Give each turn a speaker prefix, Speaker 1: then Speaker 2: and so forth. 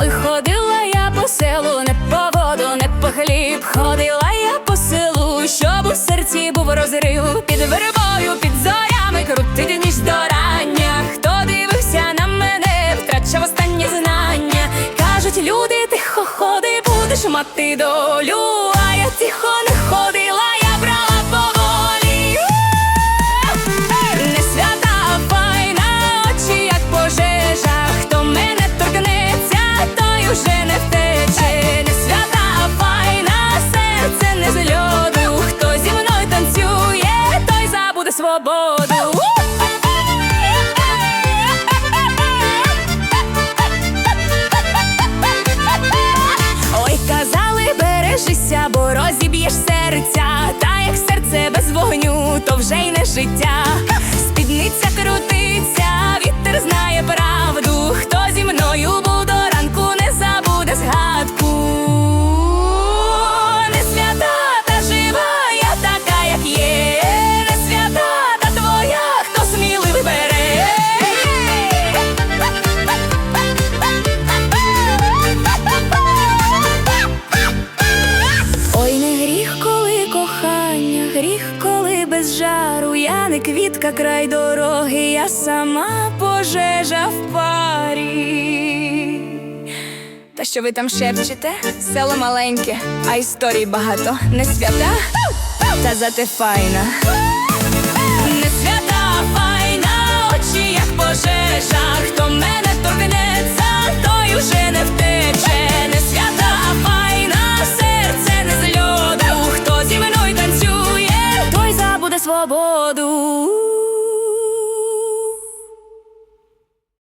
Speaker 1: Ой, ходила я по селу, не по воду, не по хліб. Ходила я по селу, щоб у серці був розрив. Під вербою, під зорями крутить ніж до ходи, мати долю. А я тихо не ходила, я брала поволі. Не свята файна, очі як пожежа. Хто мене торкнеться, той уже не втече. Не свята файна, серце не з льоду. Хто зі мною танцює, той забуде свободу. Бережися, бо розіб'єш серця. Та як серце без вогню, то вже й не життя. Спідниця крутиться, кохання, коли без жару. Я не квітка край дороги, я сама пожежа в парі. Та що ви там шепчете? Село маленьке, а історій багато. Не свята, та зате файна. Не свята файна, очі як пожежа. Не